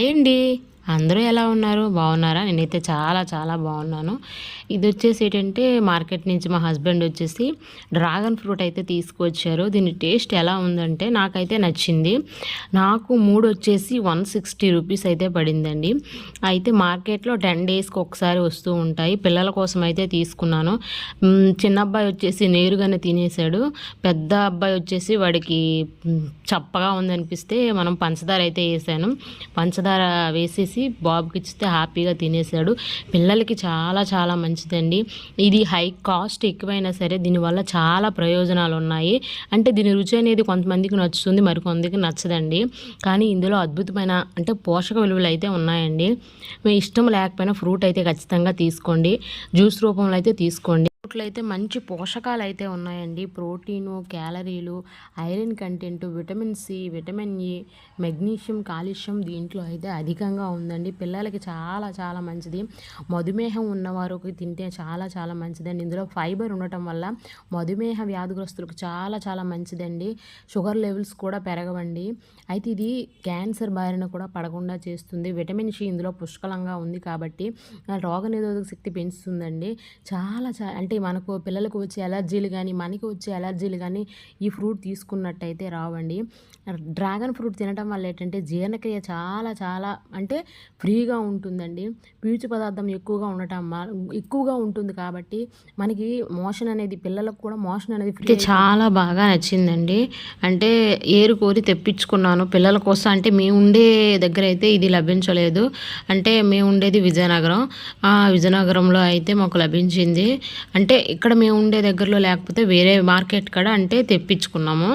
Hi అండి అందరూ ఎలా ఉన్నారు? బాగున్నారా? నేనైతే చాలా చాలా బాగున్నాను. ఇది వచ్చేసి ఏంటంటే మార్కెట్ నుంచి మా హస్బెండ్ వచ్చేసి డ్రాగన్ ఫ్రూట్ అయితే తీసుకొచ్చారు. దీని టేస్ట్ ఎలా ఉందంటే నాకైతే నచ్చింది. నాకు మూడు వచ్చేసి వన్ సిక్స్టీ రూపీస్ అయితే పడిందండి. అయితే మార్కెట్లో టెన్ డేస్కి ఒకసారి వస్తూ ఉంటాయి. పిల్లల కోసం అయితే తీసుకున్నాను. చిన్న అబ్బాయి వచ్చేసి నేరుగానే తినేసాడు పెద్ద అబ్బాయి వచ్చేసి వాడికి చప్పగా ఉందనిపిస్తే మనం పంచదార అయితే వేసాను. పంచదార వేసేసి బాబుకి ఇస్తే హ్యాపీగా తినేసాడు. పిల్లలకి చాలా చాలా మంచిదండి. ఇది హై కాస్ట్ ఎక్కువైనా సరే దీనివల్ల చాలా ప్రయోజనాలు ఉన్నాయి అంటే దీని రుచి అనేది కొంతమందికి నచ్చుతుంది మరికొందరికి నచ్చదండి. కానీ ఇందులో అద్భుతమైన అంటే పోషక విలువలు అయితే ఉన్నాయండి. మీ ఇష్టం లేకపోయినా ఫ్రూట్ అయితే ఖచ్చితంగా తీసుకోండి. జ్యూస్ రూపంలో అయితే తీసుకోండి. ఫ్రూట్లో అయితే మంచి పోషకాలు అయితే ఉన్నాయండి. ప్రోటీను క్యాలరీలు iron content vitamin C vitamin E magnesium calcium దీంట్లో అయితే అధికంగా ఉందండి. పిల్లలకి చాలా చాలా మంచిది. మధుమేహం ఉన్నవారికి తింటే చాలా చాలా మంచిదండి. ఇందులో ఫైబర్ ఉండటం వల్ల మధుమేహ వ్యాధిగ్రస్తులకు చాలా చాలా మంచిదండి. షుగర్ లెవెల్స్ కూడా పెరగవండి. అయితే ఇది క్యాన్సర్ బారిన కూడా పడకుండా చేస్తుంది. విటమిన్ సి ఇందులో పుష్కలంగా ఉంది కాబట్టి రోగనిరోధక శక్తి పెంచుతుందండి. చాలా చా అంటే మనకు పిల్లలకు వచ్చే అలర్జీలు కానీ మనకి వచ్చే అలర్జీలు కానీ ఈ ఫ్రూట్ తీసుకున్నట్టయితే రావండి. డ్రాగన్ ఫ్రూట్ తినడం వల్ల ఏంటంటే జీర్ణక్రియ చాలా చాలా అంటే ఫ్రీగా ఉంటుందండి. పీచు పదార్థం ఎక్కువగా ఉండటం ఎక్కువగా ఉంటుంది కాబట్టి మనకి మోషన్ అనేది పిల్లలకు కూడా మోషన్ అనేది ఫ్రీ చాలా బాగా నచ్చిందండి. అంటే ఏరు కోరి తెప్పించుకున్నాను. పిల్లల కోసం అంటే మేము ఉండే దగ్గర అయితే ఇది లభించలేదు. అంటే మేము ఉండేది విజయనగరం. ఆ విజయనగరంలో అయితే మాకు లభించింది. అంటే ఇక్కడ మేము ఉండే దగ్గరలో లేకపోతే వేరే మార్కెట్ కాడ అంటే తెప్పించుకున్నాము.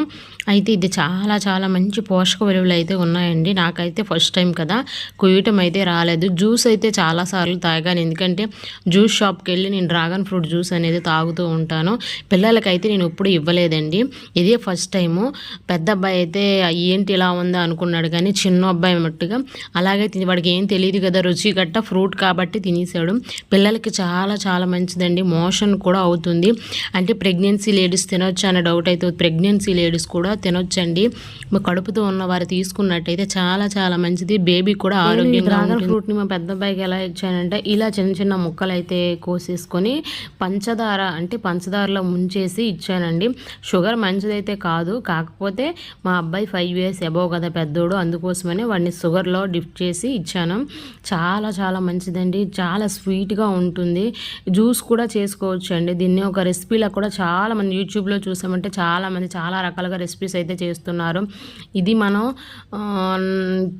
అయితే ఇది చాలా చాలా మంచి పోషక విలువలు అయితే ఉన్నాయండి. నాకైతే ఫస్ట్ టైం కదా కుయ్యటం అయితే రాలేదు. జ్యూస్ అయితే చాలాసార్లు తాగాను. ఎందుకంటే జ్యూస్ షాప్కి వెళ్ళి నేను డ్రాగన్ ఫ్రూట్ జ్యూస్ అనేది తాగుతూ ఉంటాను. పిల్లలకైతే నేను ఎప్పుడు ఇవ్వలేదండి. ఇదే ఫస్ట్ టైము. పెద్ద అబ్బాయి అయితే ఏంటి ఇలా ఉందా అనుకున్నాడు కానీ చిన్న అబ్బాయి మట్టుగా. అలాగే తిని వాడికి ఏం తెలియదు కదా రుచి గట్ట ఫ్రూట్ కాబట్టి తినేసాడు. పిల్లలకి చాలా చాలా మంచిదండి. మోషన్ కూడా అవుతుంది. అంటే ప్రెగ్నెన్సీ లేడీస్ తినొచ్చు అనే డౌట్ అయితే ప్రెగ్నెన్సీ లేడీస్ కూడా తినొచ్చండి. మా కడుపుతో ఉన్న వారు తీసుకున్నట్టయితే చాలా చాలా మంచిది. బేబీ కూడా ఆరోగ్యంగా డ్రాగన్ ఫ్రూట్ని మా పెద్ద అబ్బాయికి ఎలా ఇచ్చానంటే ఇలా చిన్న చిన్న ముక్కలు అయితే కోసేసుకొని పంచదార అంటే పంచదారలో ముంచేసి ఇచ్చానండి. షుగర్ మంచిదైతే కాదు. కాకపోతే మా అబ్బాయి ఫైవ్ ఇయర్స్ అబోవ్ కదా పెద్దోడు. అందుకోసమనే వాడిని షుగర్లో డిప్ చేసి ఇచ్చాను. చాలా చాలా మంచిదండి. చాలా స్వీట్గా ఉంటుంది. జ్యూస్ కూడా చేసుకోవచ్చు. అండి దీన్ని ఒక రెసిపీలో కూడా చాలామంది యూట్యూబ్లో చూసామంటే చాలామంది చాలా రకాలుగా రెసిపీస్ అయితే చేస్తున్నారు. ఇది మనం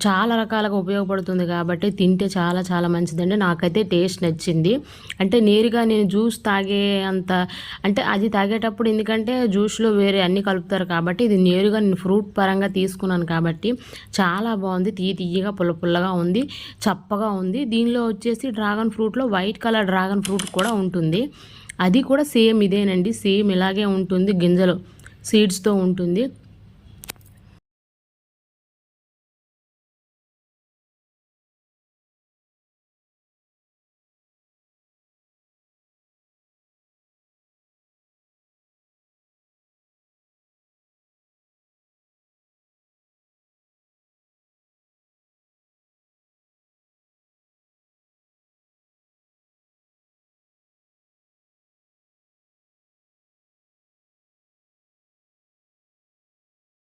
చాలా రకాలుగా ఉపయోగపడుతుంది కాబట్టి తింటే చాలా చాలా మంచిదండి. నాకైతే టేస్ట్ నచ్చింది. అంటే నేరుగా నేను జ్యూస్ తాగే అంత అంటే అది తాగేటప్పుడు ఎందుకంటే జ్యూస్లో వేరే అన్ని కలుపుతారు కాబట్టి ఇది నేరుగా నేను ఫ్రూట్ పరంగా తీసుకున్నాను కాబట్టి చాలా బాగుంది. తీయ తీయగా పుల్ల పుల్లగా ఉంది చప్పగా ఉంది. దీనిలో వచ్చేసి డ్రాగన్ ఫ్రూట్లో వైట్ కలర్ డ్రాగన్ ఫ్రూట్ కూడా ఉంటుంది. అది కూడా సేమ్ ఇదేనండి సేమ్ ఇలాగే ఉంటుంది గింజలు సీడ్స్తో ఉంటుంది.